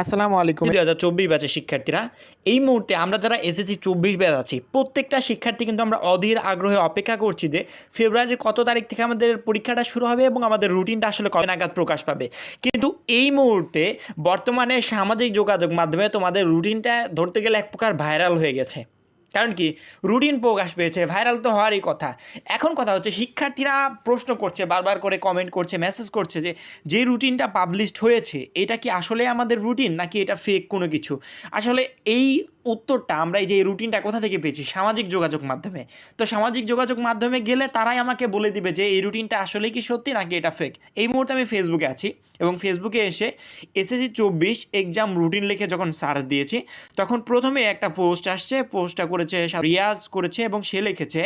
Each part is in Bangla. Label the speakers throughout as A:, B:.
A: আসসালামু আলাইকুম। দুই হাজার চব্বিশ ব্যাচের শিক্ষার্থীরা, এই মুহূর্তে আমরা যারা এসএসসি চব্বিশ ব্যাচ আছি, প্রত্যেকটা শিক্ষার্থী কিন্তু আমরা অধীর আগ্রহে অপেক্ষা করছি যে ফেব্রুয়ারির কত তারিখ থেকে আমাদের পরীক্ষাটা শুরু হবে এবং আমাদের রুটিনটা আসলে কবে নাগাদ প্রকাশ পাবে। কিন্তু এই মুহূর্তে বর্তমানে সামাজিক যোগাযোগ মাধ্যমে তোমাদের রুটিনটা ধরতে গেলে এক প্রকার ভাইরাল হয়ে গেছে। কারণ কি? রুটিন প্রকাশ পেয়েছে ভাইরাল তো হওয়ারই কথা। এখন কথা হচ্ছে শিক্ষার্থীরা প্রশ্ন করছে, বারবার করে কমেন্ট করছে মেসেজ করছে যে যে রুটিনটা পাবলিশড হয়েছে, এটা কি আসলে আমাদের রুটিন নাকি এটা ফেক কোনো কিছু? আসলে এই উত্তরটা আমরা এই যে রুটিনটা কোথা থেকে পেয়েছি? সামাজিক যোগাযোগ মাধ্যমে। তো সামাজিক যোগাযোগ মাধ্যমে গেলে তারাই আমাকে বলে দিবে যে, এই রুটিনটা আসলে কি সত্যি নাকি এটা ফেক এই মুহূর্তে আমি ফেসবুকে আছি এবং ফেসবুকে এসে এসএসসি চব্বিশ এক্সাম রুটিন লিখে যখন সার্চ দিয়েছি, তখন প্রথমে একটা পোস্ট আসছে পোস্টটা করেছে রিয়াজ করেছে এবং সে লিখেছে,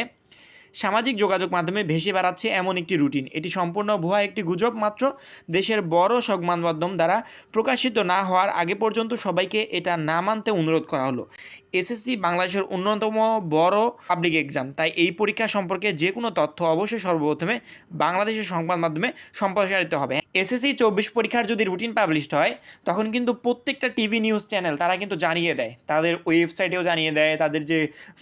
A: সামাজিক যোগাযোগ মাধ্যমে ভেসে বেড়াচ্ছে এমন একটি রুটিন। এটি সম্পূর্ণ ভুয়া একটি গুজব, মাত্র দেশের বড় সংবাদ মাধ্যম দ্বারা প্রকাশিত না হওয়ার আগে পর্যন্ত সবাইকে এটা না মানতে অনুরোধ করা হলো। এসএসসি বাংলাদেশের অন্যতম বড় পাবলিক এক্সাম তাই এই পরীক্ষা সম্পর্কে যে কোনো তথ্য অবশ্যই সর্বপ্রথমে বাংলাদেশের সংবাদ মাধ্যমে সম্প্রসারিত হবে। এসএসসি চব্বিশ পরীক্ষার যদি রুটিন পাবলিশড হয়, তখন কিন্তু প্রত্যেকটা টিভি নিউজ চ্যানেল তারা কিন্তু জানিয়ে দেয়। তাদের ওয়েবসাইটেও জানিয়ে দেয়, তাদের যে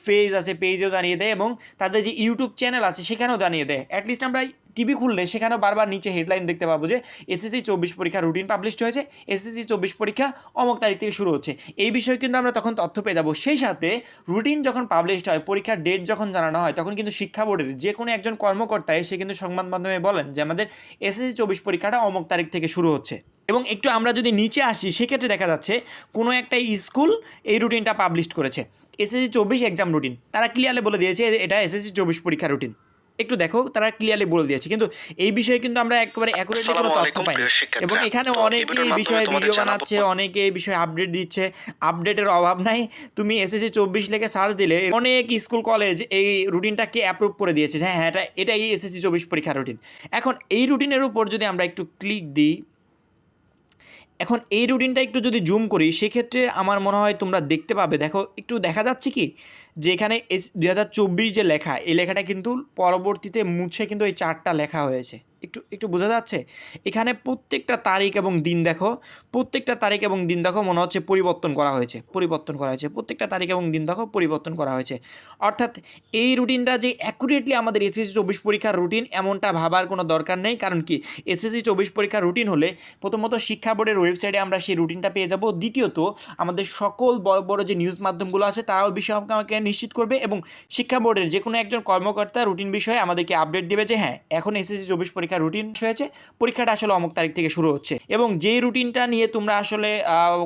A: পেজ আছে পেজেও জানিয়ে দেয় এবং তাদের যে ইউটিউব চ্যানেল আছে, সেখানেও জানিয়ে দেয়। অ্যাটলিস্ট আমরা টিভি খুললে সেখানেও বারবার নিচে হেডলাইন দেখতে পাবো যে এসএসসি চব্বিশ পরীক্ষা রুটিন পাবলিশড হয়েছে। এসএসসি চব্বিশ পরীক্ষা অমুক তারিখ থেকে শুরু হচ্ছে। এই বিষয়ে কিন্তু আমরা তখন তথ্য পেয়ে যাব। সেই সাথে রুটিন যখন পাবলিশড হয়, পরীক্ষার ডেট যখন জানানো হয়, তখন কিন্তু শিক্ষা বোর্ডের যে কোনো একজন কর্মকর্তা এসে কিন্তু সংবাদ মাধ্যমে বলেন যে, আমাদের এসএসসি চব্বিশ পরীক্ষাটা অমুক তারিখ থেকে শুরু হচ্ছে। এবং একটু আমরা যদি নিচে আসি, সেক্ষেত্রে দেখা যাচ্ছে কোনো একটা স্কুল এই রুটিনটা পাবলিশ করেছে। এসএসসি চব্বিশ এক্সাম রুটিন তারা ক্লিয়ারলি বলে দিয়েছে, এটা এসএসসি চব্বিশ পরীক্ষা রুটিন একটু দেখো তারা ক্লিয়ারলি বলে দিয়েছে। কিন্তু এই বিষয়ে কিন্তু আমরা একেবারে অ্যাকুরেটলি কোনো তথ্য
B: পাইনি।
A: পাই। এবং এখানে অনেকে এই বিষয়ে ভিডিও বানাচ্ছে অনেকে এই বিষয়ে আপডেট দিচ্ছে। আপডেটের অভাব নাই। তুমি এসএসসি চব্বিশ লেখে সার্চ দিলে অনেক স্কুল কলেজ এই রুটিনটাকে অ্যাপ্রুভ করে দিয়েছে হ্যাঁ হ্যাঁ এটা এটাই এসএসসি চব্বিশ পরীক্ষার রুটিন এখন এই রুটিনের উপর যদি আমরা একটু ক্লিক দিই এখন এই রুটিনটা একটু যদি জুম করি, সেক্ষেত্রে আমার মনে হয় তোমরা দেখতে পাবে, দেখো, একটু দেখা যাচ্ছে কি? যে এখানে এস যে লেখা, এই লেখাটা কিন্তু পরবর্তীতে মুছে কিন্তু এই চারটা লেখা হয়েছে। একটু একটু বোঝা যাচ্ছে? এখানে প্রত্যেকটা তারিখ এবং দিন দেখো, প্রত্যেকটা তারিখ এবং দিন দেখো মনে হচ্ছে পরিবর্তন করা হয়েছে, পরিবর্তন করা হয়েছে। প্রত্যেকটা তারিখ এবং দিন দেখো পরিবর্তন করা হয়েছে। অর্থাৎ এই রুটিনটা যে অ্যাকুরেটলি আমাদের এসএসসি চব্বিশ পরীক্ষার রুটিন এমনটা ভাবার কোনো দরকার নেই। কারণ কি? এসএসসি চব্বিশ পরীক্ষার রুটিন হলে প্রথমত শিক্ষা বোর্ডের ওয়েবসাইটে আমরা সেই রুটিনটা পেয়ে যাব। দ্বিতীয়ত, আমাদের সকল বড় বড় যে নিউজ মাধ্যমগুলো আছে তারাও বিষয়ে আমাকে নিশ্চিত করবে এবং শিক্ষা বোর্ডের যে কোনো একজন কর্মকর্তা রুটিন বিষয়ে আমাদেরকে আপডেট দেবে যে হ্যাঁ এখন এসএসসি চব্বিশ পরীক্ষার রুটিন হয়েছে, পরীক্ষাটা আসলে অমুক তারিখ থেকে শুরু হচ্ছে। এবং যেই রুটিনটা নিয়ে তোমরা আসলে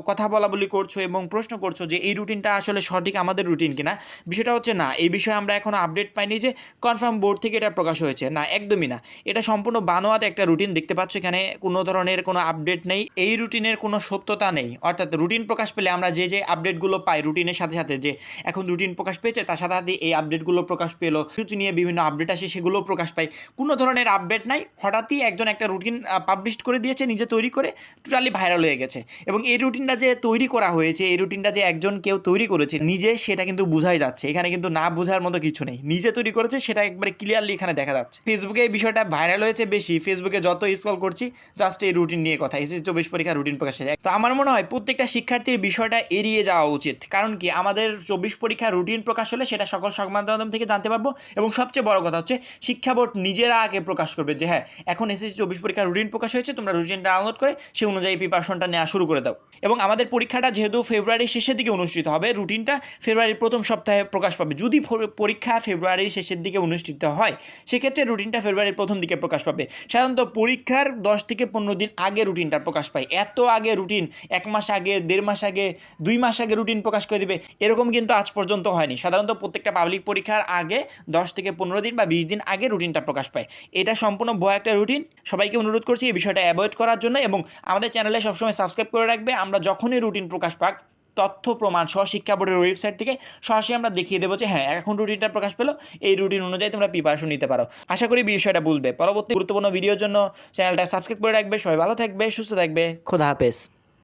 A: কথা বলা বলি করছ এবং প্রশ্ন করছ যে এই রুটিনটা আসলে সঠিক আমাদের রুটিন কিনা, বিষয়টা হচ্ছে না। এই বিষয়ে আমরা এখনও আপডেট পাইনি যে কনফার্ম বোর্ড থেকে এটা প্রকাশ হয়েছে। না, একদমই না। এটা সম্পূর্ণ বানোয়াট একটা রুটিন দেখতে পাচ্ছ এখানে, কোনো ধরনের কোনো আপডেট নেই। এই রুটিনের কোনো সত্যতা নেই। অর্থাৎ রুটিন প্রকাশ পেলে আমরা যে যে আপডেটগুলো পাই রুটিনের সাথে সাথে, যে এখন রুটিন প্রকাশ পেয়েছে, তার সাথে সাথে এই আপডেটগুলো প্রকাশ পেল। কিছু নিয়ে বিভিন্ন আপডেট আসে, সেগুলোও প্রকাশ পায় কোনো ধরনের আপডেট নাই। হঠাৎই একজন একটা রুটিন পাবলিশ করে দিয়েছে, নিজে তৈরি করে টোটালি ভাইরাল হয়ে গেছে। এবং এই রুটিনটা যে তৈরি করা হয়েছে, এই রুটিনটা যে একজন কেউ তৈরি করেছে, নিজে সেটা কিন্তু বোঝাই যাচ্ছে। এখানে কিন্তু না বোঝার মতো কিছু নেই। নিজে তৈরি করেছে, সেটা একবারে ক্লিয়ারলি এখানে দেখা যাচ্ছে। ফেসবুকে এই বিষয়টা ভাইরাল হয়েছে বেশি। ফেসবুকে যত স্কল করছি জাস্ট এই রুটিন নিয়ে কথা। এসএসসি চব্বিশ পরীক্ষা রুটিন প্রকাশ যায় তো আমার মনে হয় প্রত্যেকটা শিক্ষার্থীর বিষয়টা এড়িয়ে যাওয়া উচিত। কারণ কি? আমাদের চব্বিশ পরীক্ষা রুটিন প্রকাশ হলে সেটা সকল সংবাদ মাধ্যম থেকে জানতে পারব। এবং সবচেয়ে বড় কথা হচ্ছে, শিক্ষা বোর্ড নিজেরা আগে প্রকাশ করবে যে হ্যাঁ এখন এসএসসি চব্বিশ পরীক্ষার রুটিন প্রকাশ হয়েছে, তোমরা রুটিন ডাউনলোড করে সেই অনুযায়ী প্রিপারেশনটা নেওয়া শুরু করে দাও। এবং আমাদের পরীক্ষাটা যেহেতু ফেব্রুয়ারির শেষের দিকে অনুষ্ঠিত হবে রুটিনটা ফেব্রুয়ারির প্রথম সপ্তাহে প্রকাশ পাবে। যদি পরীক্ষা ফেব্রুয়ারির শেষের দিকে অনুষ্ঠিত হয়, সেক্ষেত্রে রুটিনটা ফেব্রুয়ারির প্রথম দিকে প্রকাশ পাবে। সাধারণত পরীক্ষার দশ থেকে পনেরো দিন আগে রুটিনটা প্রকাশ পায়। এত আগে রুটিন এক মাস আগে, দেড় মাস আগে, দুই মাস আগে রুটিন প্রকাশ করে দেবে, এরকম কিন্তু আজ পর্যন্ত হয়নি। সাধারণত প্রত্যেকটা পাবলিক পরীক্ষার আগে দশ থেকে পনেরো দিন বা বিশ দিন আগে রুটিনটা প্রকাশ পায়। এটা সম্পূর্ণ ভয় একটা রুটিন। সবাইকে অনুরোধ করছি এই বিষয়টা অ্যাভয়েড করার জন্য এবং আমাদের চ্যানেলে সবসময় সাবস্ক্রাইব করে রাখবে। আমরা যখনই রুটিন প্রকাশ পাক, তথ্য, প্রমাণ সহ শিক্ষা বোর্ডের ওয়েবসাইট থেকে সরাসরি আমরা দেখিয়ে দেবো যে হ্যাঁ এখন রুটিনটা প্রকাশ পেল, এই রুটিন অনুযায়ী তোমরা প্রিপারেশন নিতে পারো। আশা করি বিষয়টা বুঝবে। পরবর্তী গুরুত্বপূর্ণ ভিডিওর জন্য চ্যানেলটা সাবস্ক্রাইব করে রাখবে। সবাই ভালো থাকবে, সুস্থ থাকবে। খোদা হাফেজ।